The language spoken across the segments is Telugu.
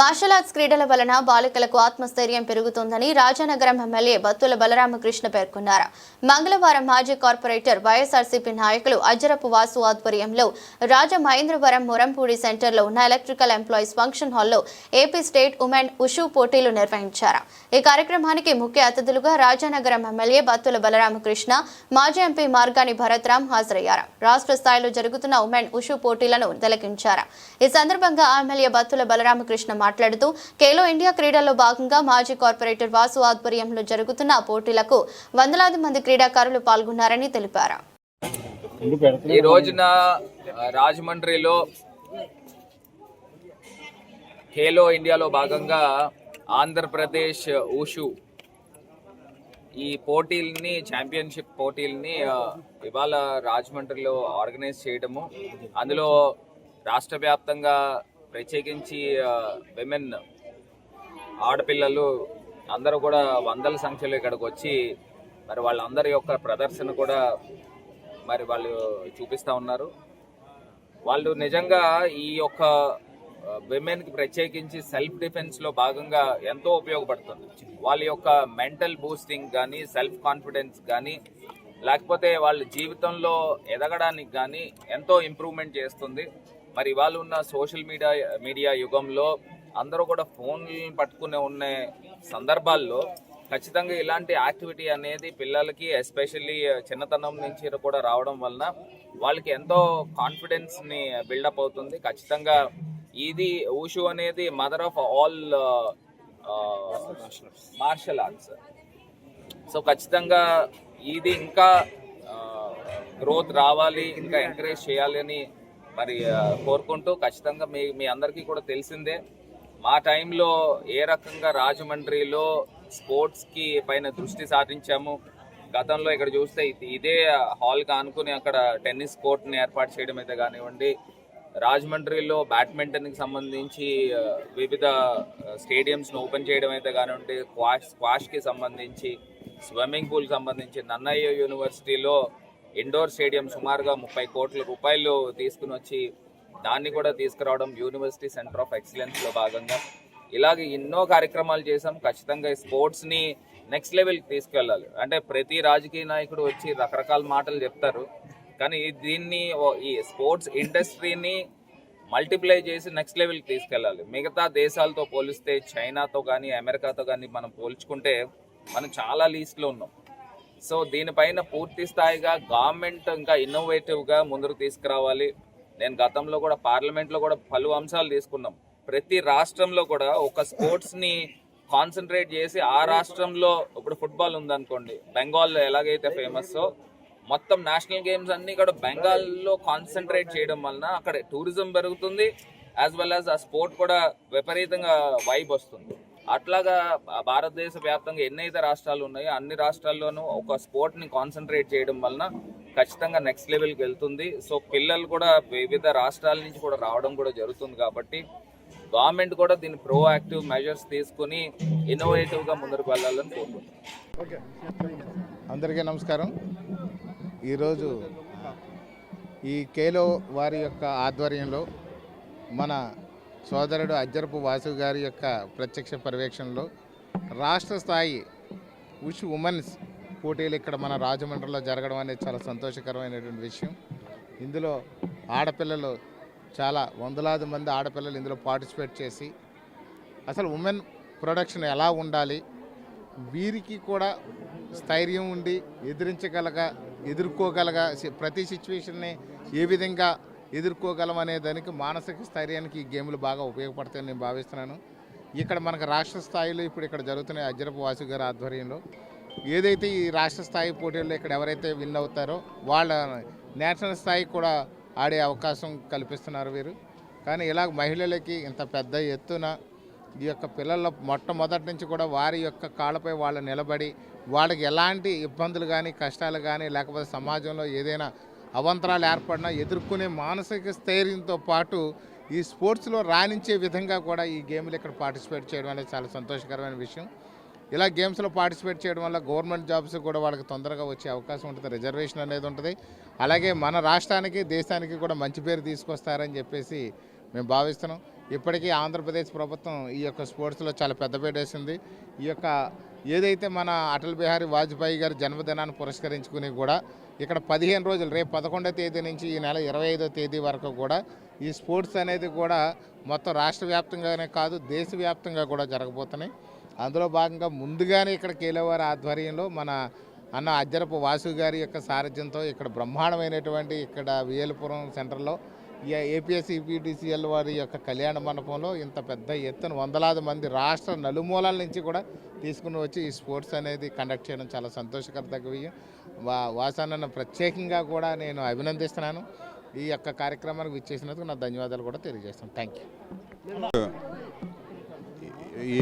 మార్షల్ ఆర్ట్స్ క్రీడల వలన బాలికలకు ఆత్మస్థైర్యం పెరుగుతుందని రాజానగరం ఎమ్మెల్యే బత్తుల బలరామకృష్ణ పేర్కొన్నారు. మంగళవారం మాజీ కార్పొరేటర్ వైఎస్ఆర్సీపీ నాయకులు అజరపు వాసు ఆధ్వర్యంలో రాజమహేంద్రవరం మురంపూడి సెంటర్లో ఉన్న ఎలక్ట్రికల్ ఎంప్లాయీస్ ఫంక్షన్ హాల్లో ఏపీ స్టేట్ ఉమెన్ ఉషు పోటీలు నిర్వహించారు. ఈ కార్యక్రమానికి ముఖ్య అతిథులుగా రాజానగరం ఎమ్మెల్యే బత్తుల బలరామకృష్ణ మాజీ ఎంపీ మార్గాని భరత్రామ్ హాజరయ్యారు. రాష్ట్ర స్థాయిలో జరుగుతున్న ఉమెన్ ఉషు పోటీలను తిలకించారు. ఈ సందర్భంగా ఎమ్మెల్యే బత్తుల బలరామకృష్ణ మాట్లాడుతూ ఖేలో ఇండియా క్రీడల్లో భాగంగా మాజీ కార్పొరేటర్ వాసు ఆధ్వర్యంలో జరుగుతున్న పోటీలకు వందలాది మంది క్రీడాకారులు పాల్గొన్నారని తెలిపారు. ఈ రోజున రాజమండ్రిలో ఖేలో ఇండియాలో భాగంగా ఆంధ్రప్రదేశ్ ఊషు ఈ పోటీల్ని ఛాంపియన్షిప్ పోటీల్ని ఇవాళ రాజమండ్రిలో ఆర్గనైజ్ చేయడము. అందులో రాష్ట్ర వ్యాప్తంగా ప్రత్యేకించి విమెన్ ఆడపిల్లలు అందరూ కూడా వందల సంఖ్యలో ఇక్కడికి వచ్చి మరి వాళ్ళందరి యొక్క ప్రదర్శన కూడా మరి వాళ్ళు చూపిస్తూ ఉన్నారు. వాళ్ళు నిజంగా ఈ యొక్క విమెన్కి ప్రత్యేకించి సెల్ఫ్ డిఫెన్స్లో భాగంగా ఎంతో ఉపయోగపడుతుంది. వాళ్ళ యొక్క మెంటల్ బూస్టింగ్ కానీ సెల్ఫ్ కాన్ఫిడెన్స్ కానీ లేకపోతే వాళ్ళ జీవితంలో ఎదగడానికి కానీ ఎంతో ఇంప్రూవ్మెంట్ చేస్తుంది. మరి ఇవాళ ఉన్న సోషల్ మీడియా మీడియా యుగంలో అందరూ కూడా ఫోన్లు పట్టుకునే ఉన్న సందర్భాల్లో ఖచ్చితంగా ఇలాంటి యాక్టివిటీ అనేది పిల్లలకి ఎస్పెషల్లీ చిన్నతనం నుంచి కూడా రావడం వలన వాళ్ళకి ఎంతో కాన్ఫిడెన్స్ని బిల్డప్ అవుతుంది. ఖచ్చితంగా ఇది ఊషు అనేది mother of all martial arts. So ఖచ్చితంగా ఇది ఇంకా గ్రోత్ రావాలి ఇంకా ఎంకరేజ్ చేయాలి అని మరి కోరుకుంటూ ఖచ్చితంగా మీ మీ అందరికీ కూడా తెలిసిందే మా టైంలో ఏ రకంగా రాజమండ్రిలో స్పోర్ట్స్కి పైన దృష్టి సాధించాము గతంలో ఇక్కడ చూస్తే ఇదే హాల్గా అనుకుని అక్కడ టెన్నిస్ కోర్ట్ని ఏర్పాటు చేయడం అయితే కానివ్వండి రాజమండ్రిలో బ్యాడ్మింటన్కి సంబంధించి వివిధ స్టేడియంస్ను ఓపెన్ చేయడం అయితే కానివ్వండి స్క్వాష్ స్క్వాష్కి సంబంధించి స్విమ్మింగ్ పూల్ సంబంధించి నన్నయ్య యూనివర్సిటీలో ఇండోర్ స్టేడియం సుమారుగా ముప్పై కోట్ల రూపాయలు తీసుకుని వచ్చి దాన్ని కూడా తీసుకురావడం యూనివర్సిటీ సెంటర్ ఆఫ్ ఎక్సలెన్స్లో భాగంగా. ఇలాగే ఎన్నో కార్యక్రమాలు చేసాం ఖచ్చితంగా ఈ స్పోర్ట్స్ని నెక్స్ట్ లెవెల్కి తీసుకెళ్ళాలి. అంటే ప్రతి రాజకీయ నాయకుడు వచ్చి రకరకాల మాటలు చెప్తారు. కానీ దీన్ని ఓ- ఈ స్పోర్ట్స్ ఇండస్ట్రీని మల్టిప్లై చేసి నెక్స్ట్ లెవెల్కి తీసుకెళ్ళాలి. మిగతా దేశాలతో పోలిస్తే చైనాతో కానీ అమెరికాతో కానీ మనం పోల్చుకుంటే మనం చాలా లీస్ట్లో ఉన్నాం. సో దీనిపైన పూర్తి స్థాయిగా గవర్నమెంట్ ఇంకా ఇన్నోవేటివ్గా ముందుకు తీసుకురావాలి. నేను గతంలో కూడా పార్లమెంట్లో కూడా పలు అంశాలు తీసుకున్నాం. ప్రతి రాష్ట్రంలో కూడా ఒక స్పోర్ట్స్ని కాన్సన్ట్రేట్ చేసి ఆ రాష్ట్రంలో ఇప్పుడు ఫుట్బాల్ ఉందనుకోండి బెంగాల్లో ఎలాగైతే ఫేమస్ మొత్తం నేషనల్ గేమ్స్ అన్నీ కూడా బెంగాల్లో కాన్సన్ట్రేట్ చేయడం వలన అక్కడ టూరిజం పెరుగుతుంది యాజ్ వెల్ యాజ్ ఆ స్పోర్ట్ కూడా విపరీతంగా వైబ్ వస్తుంది. అట్లాగా భారతదేశ వ్యాప్తంగా ఎన్నైతే రాష్ట్రాలు ఉన్నాయో అన్ని రాష్ట్రాల్లోనూ ఒక స్పోర్ట్ని కాన్సన్ట్రేట్ చేయడం వలన ఖచ్చితంగా నెక్స్ట్ లెవెల్కి వెళ్తుంది. సో పిల్లలు కూడా వివిధ రాష్ట్రాల నుంచి కూడా రావడం కూడా జరుగుతుంది కాబట్టి గవర్నమెంట్ కూడా దీన్ని ప్రోయాక్టివ్ మెజర్స్ తీసుకుని ఇన్నోవేటివ్గా ముందుకు వెళ్ళాలని కోరుకుంటున్నాను అందరికీ నమస్కారం. ఈరోజు ఈ కేలో వారి యొక్క ఆధ్వర్యంలో మన సోదరుడు అజ్జరపు వాసు గారి యొక్క ప్రత్యక్ష పర్యవేక్షణలో రాష్ట్ర స్థాయి ఉష్ ఉమెన్స్ పోటీలు ఇక్కడ మన రాజమండ్రిలో జరగడం అనేది చాలా సంతోషకరమైనటువంటి విషయం. ఇందులో ఆడపిల్లలు చాలా వందలాది మంది ఆడపిల్లలు ఇందులో పార్టిసిపేట్ చేసి అసలు ఉమెన్ ప్రొడక్షన్ ఎలా ఉండాలి? వీరికి కూడా స్థైర్యం ఉండి ఎదిరించగలగ ఎదుర్కోగలగ ప్రతి సిచ్యువేషన్ని ఏ విధంగా ఎదుర్కోగలం అనే దానికి మానసిక స్థైర్యానికి ఈ గేమ్లు బాగా ఉపయోగపడతాయని నేను భావిస్తున్నాను. ఇక్కడ మనకు రాష్ట్ర స్థాయిలో ఇప్పుడు ఇక్కడ జరుగుతున్న అజ్జరపు వాసు గారి ఆధ్వర్యంలో. ఏదైతే ఈ రాష్ట్ర స్థాయి పోటీల్లో ఇక్కడ ఎవరైతే విన్ అవుతారో వాళ్ళ నేషనల్ స్థాయికి కూడా ఆడే అవకాశం కల్పిస్తున్నారు వీరు. కానీ ఇలా మహిళలకి ఇంత పెద్ద ఎత్తున ఈ యొక్క పిల్లల మొట్టమొదటి నుంచి కూడా వారి యొక్క కాళ్ళపై వాళ్ళు నిలబడి వాళ్ళకి ఎలాంటి ఇబ్బందులు కానీ కష్టాలు కానీ లేకపోతే సమాజంలో ఏదైనా అవంతరాలు ఏర్పడినా ఎదుర్కొనే మానసిక స్థైర్యంతో పాటు ఈ స్పోర్ట్స్లో రాణించే విధంగా కూడా ఈ గేమ్లు ఇక్కడ పార్టిసిపేట్ చేయడం అనేది చాలా సంతోషకరమైన విషయం. ఇలా గేమ్స్లో పార్టిసిపేట్ చేయడం వల్ల గవర్నమెంట్ జాబ్స్ కూడా వాళ్ళకి తొందరగా వచ్చే అవకాశం ఉంటుంది రిజర్వేషన్ అనేది ఉంటుంది. అలాగే మన రాష్ట్రానికి దేశానికి కూడా మంచి పేరు తీసుకొస్తారని చెప్పేసి మేము భావిస్తున్నాం. ఇప్పటికీ ఆంధ్రప్రదేశ్ ప్రభుత్వం ఈ యొక్క స్పోర్ట్స్లో చాలా పెద్దపీట వేసింది. ఈ యొక్క ఏదైతే మన అటల్ బిహారీ వాజ్పేయి గారి జన్మదినాన్ని పురస్కరించుకుని కూడా ఇక్కడ పదిహేను రోజులు రేపు పదకొండో తేదీ నుంచి ఈ నెల ఇరవై ఐదో తేదీ వరకు కూడా ఈ స్పోర్ట్స్ అనేది కూడా మొత్తం రాష్ట్ర వ్యాప్తంగానే కాదు దేశవ్యాప్తంగా కూడా జరగబోతున్నాయి. అందులో భాగంగా ముందుగానే ఇక్కడ కేలవారి ఆధ్వర్యంలో మన అన్న అజ్జరపు వాసు గారి యొక్క సారథ్యంతో ఇక్కడ బ్రహ్మాండమైనటువంటి ఇక్కడ వియలపురం సెంటర్లో ఏపీఎస్ ఈపీటీసీఎల్ వారి యొక్క కళ్యాణ మండపంలో ఇంత పెద్ద ఎత్తున వందలాది మంది రాష్ట్ర నలుమూలల నుంచి కూడా తీసుకుని వచ్చి ఈ స్పోర్ట్స్ అనేది కండక్ట్ చేయడం చాలా సంతోషకరదగ్గ విషయం వా వాసానన్న ప్రత్యేకంగా కూడా నేను అభినందిస్తున్నాను. ఈ యొక్క కార్యక్రమానికి విచ్చేసినందుకు నా ధన్యవాదాలు కూడా తెలియజేస్తాను. థ్యాంక్ యూ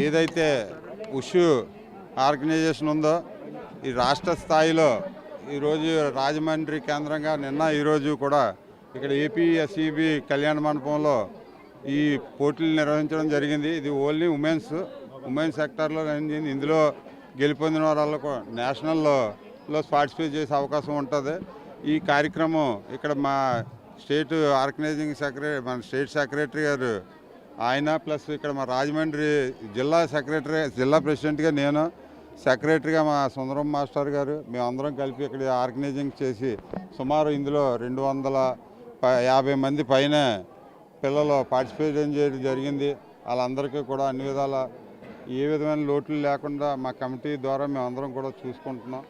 ఏదైతే ఉషు ఆర్గనైజేషన్ ఉందో ఈ రాష్ట్ర స్థాయిలో ఈరోజు రాజమండ్రి కేంద్రంగా నిన్న ఈరోజు కూడా ఇక్కడ ఏపీ ఎస్ఈబి కళ్యాణ మండపంలో ఈ పోటీలు నిర్వహించడం జరిగింది. ఇది ఓన్లీ ఉమెన్స్ ఉమెన్స్ సెక్టార్లో జరిగింది ఇందులో గెలుపొందిన వాళ్ళకు నేషనల్లో పార్టిసిపేట్ చేసే అవకాశం ఉంటుంది. ఈ కార్యక్రమం ఇక్కడ మా స్టేట్ ఆర్గనైజింగ్ సెక్రటరీ మన స్టేట్ సెక్రటరీ గారు ఆయన ప్లస్ ఇక్కడ మా రాజమండ్రి జిల్లా సెక్రటరీ జిల్లా ప్రెసిడెంట్గా నేను సెక్రటరీగా మా సుందరం మాస్టర్ గారు మేమందరం కలిపి ఇక్కడ ఆర్గనైజింగ్ చేసి సుమారు ఇందులో రెండు వందల యాభై మంది పైన పిల్లలు పార్టిసిపేట్ చేయడం జరిగింది. వాళ్ళందరికీ కూడా అన్ని విధాల ఏ విధమైన లోట్లు లేకుండా మా కమిటీ ద్వారా మేమందరం కూడా చూసుకుంటున్నాం.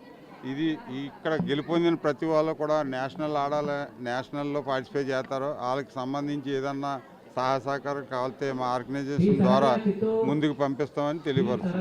ఇది ఇక్కడ గెలుపొందిన ప్రతి వాళ్ళు కూడా నేషనల్ ఆడాలి నేషనల్లో పార్టిసిపేట్ చేస్తారు. వాళ్ళకి సంబంధించి ఏదన్నా సహాయ సహకారం కావాలితే మా ఆర్గనైజేషన్ ద్వారా ముందుకు పంపిస్తామని తెలియపరుస్తున్నాం.